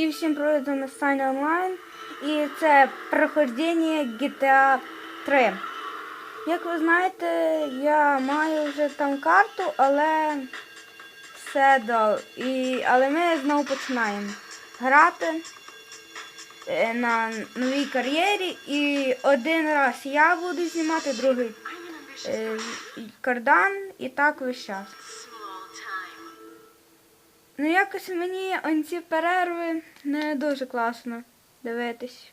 І всім вами Саня Онлайн. І це проходження GTA 3. Як ви знаєте, я маю вже там карту, але все до. І... Але ми знову починаємо грати е, на новій кар'єрі. І один раз я буду знімати, другий е, кардан і так весь час. Ну, якось мені он ці перерви не дуже класно дивитись.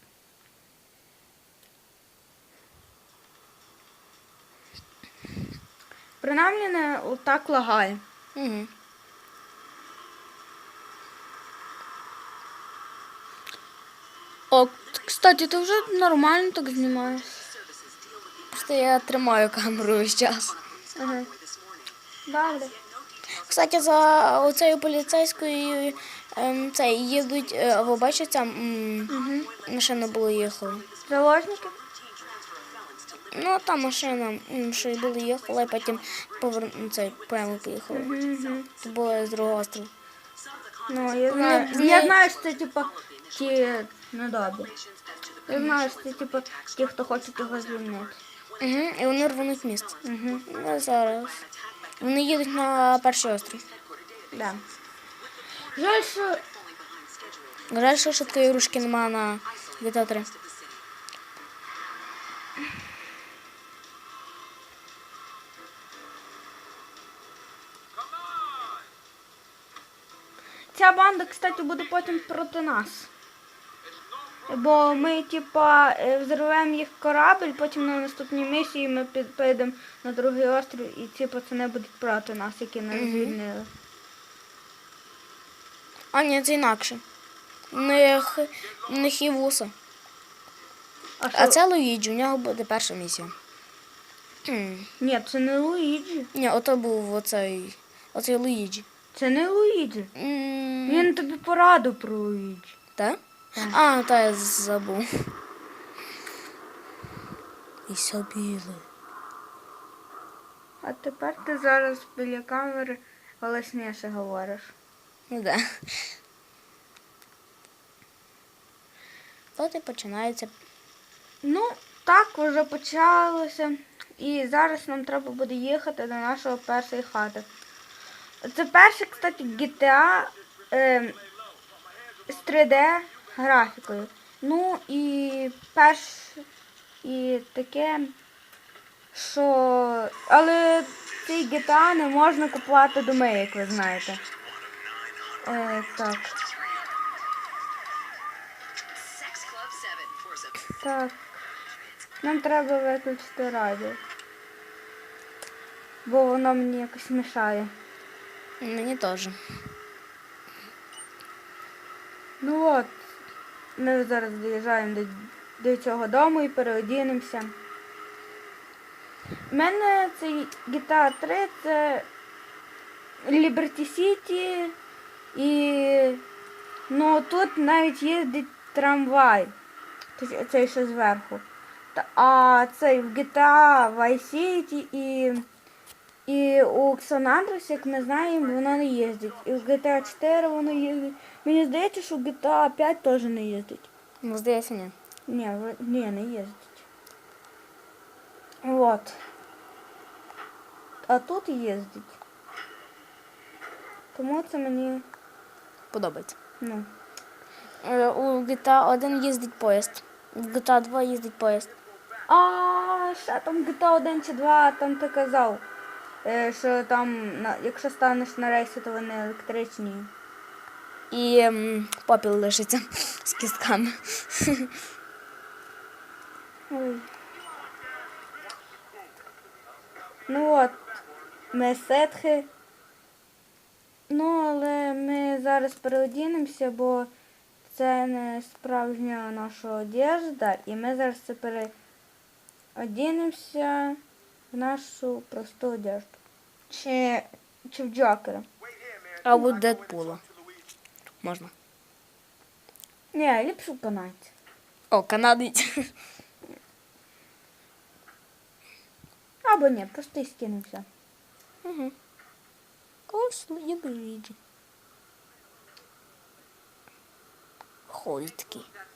Принаймні не отак лагає. Угу. О, кстати, ти вже нормально так знімаєш. Просто я тримаю камеру весь час. Ага. Добре. Кстати, за оцею поліцейською ем, це їздуть, е, ви бачите, м, машина була їхала. Заложники? Ну, та машина, м, що й була їхала, і потім повер... цей, прямо поїхала. Це було з другого острова. Ну, я знаю. Я знаю, що це типу ті недобрі. Я знаю, що це типу ті, хто хочуть його звільнити. Угу. І вони рвануть місто. Угу. Ну, зараз. Вони їдуть на перший острів. Да. Жаль, що Жаль, що швидкої ручки немає на GTA 3. Ця банда, кстати, буде потім проти нас. Бо ми, типа, е, взриваємо їх корабль, потім на наступній місії ми поїдемо на другий острів, і ці пацани будуть проти нас, які нас Мгм. звільнили. А, ні, це інакше. У них, у них є вуса. А, А це Луїджі, у нього буде перша місія. Ні, це не Луїджі. Ні, ото був оцей, оцей Луїджі. Це не Луїджі. Він тобі порадив про Луїджі. Так? А, та я забув. І все біле. А тепер ти зараз біля камери голосніше говориш. Ну да. От і починається. Ну, так вже почалося. І зараз нам треба буде їхати до нашого першої хати. Це перше, кстати, GTA е, з 3D графікою. Ну і перш і таке, що. Але цей GTA не можна купувати доми, як ви знаєте. Е, так. Так. Нам треба виключити радіо. Бо воно мені якось мішає. Мені теж. Ну от, ми зараз доїжджаємо до, до цього дому і переодінемося. У мене цей GTA 3 це Liberty City і ну тут навіть їздить трамвай. Цей що зверху. А цей в GTA Vice City і, і у San як ми знаємо, воно не їздить. І в GTA 4 воно їздить. Мені здається, що в GTA 5 теж не їздить. Ну, здається, ні. Ні, в- ні, не їздить. От. А тут їздить. Тому це мені, Подобається. ну. Е, У GTA 1 їздить поїзд. В GTA 2 їздить поїзд. А ще там GTA 1 чи 2, там ти казав, е, що там, на- якщо станеш на рейси, то вони електричні. І попіл лишиться з кістками. Ой. Ну от, ми сетхи. Ну, але ми зараз переодінемося, бо це не справжня наша одежда, і ми зараз це переодінемося в нашу просту одежду. Чи, чи в Джокера. Або Дедпула. Можна. Ні, ліпше канадці. О, канадець. Або ні, просто і скинемося. Угу. Ось є не Польський. got some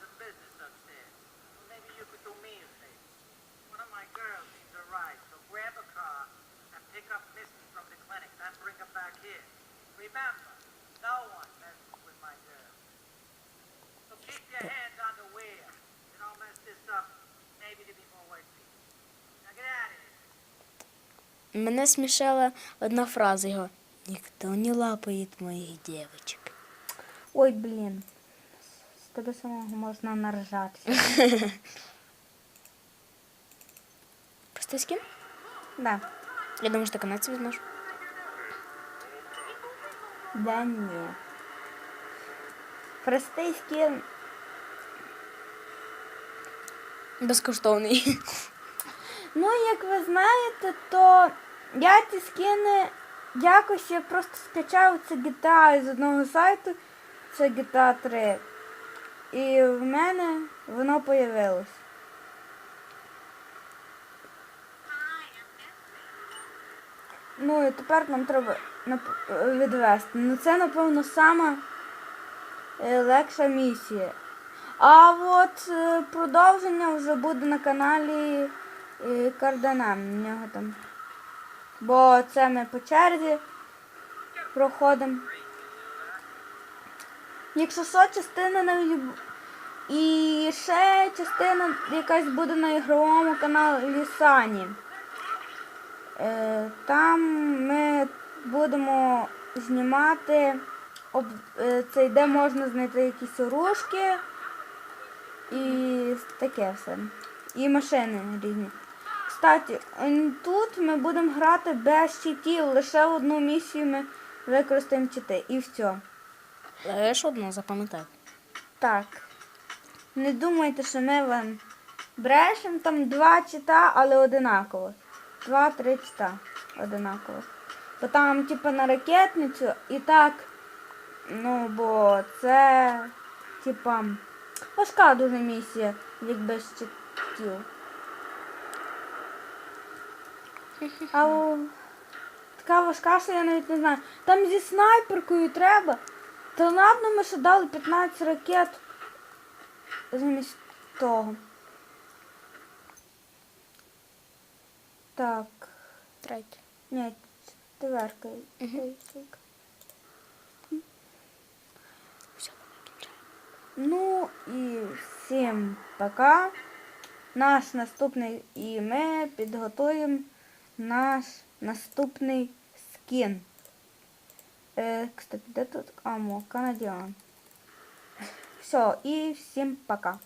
Мене смішала одна фраза його. Ніхто не лапає моїх дівчинок. Ой, блін. З тебе самого можна наржатися. Простий скін? Да. Я думаю, що ти канадці візьмеш. Да ні. Простий скін. Безкоштовний. Ну, як ви знаєте, то я ці скини якось я просто скачав це GTA з одного сайту, це GTA 3. І в мене воно появилось. Ну і тепер нам треба нап- відвести. Ну це, напевно, сама е, легша місія. А от е, продовження вже буде на каналі Кардана. В нього там. Бо це ми по черзі проходимо. Якщо що, частина на Ютуб- І ще частина якась буде на ігровому каналі Сані. Е, Там ми будемо знімати, е, це де можна знайти якісь оружки і таке все. І машини різні. Кстати, тут ми будемо грати без щитів, лише одну місію ми використаємо чити і все. Лиш одну запам'ятай. Так. Не думайте, що ми вам брешемо там два чита, але одинаково. Два-три чита одинаково. Бо там, типу, на ракетницю і так. Ну, бо це, типа, важка дуже місія, як без читів. А у... така важка, що я навіть не знаю. Там зі снайперкою треба. Та ладно, ми ще дали 15 ракет замість того. Так. Третє. Ні, четверка. Ну і всім пока. Наш наступний і ми підготуємо наш наступний скін. Е, кстати, де тут? Амо, канадіан. Все, і всім пока.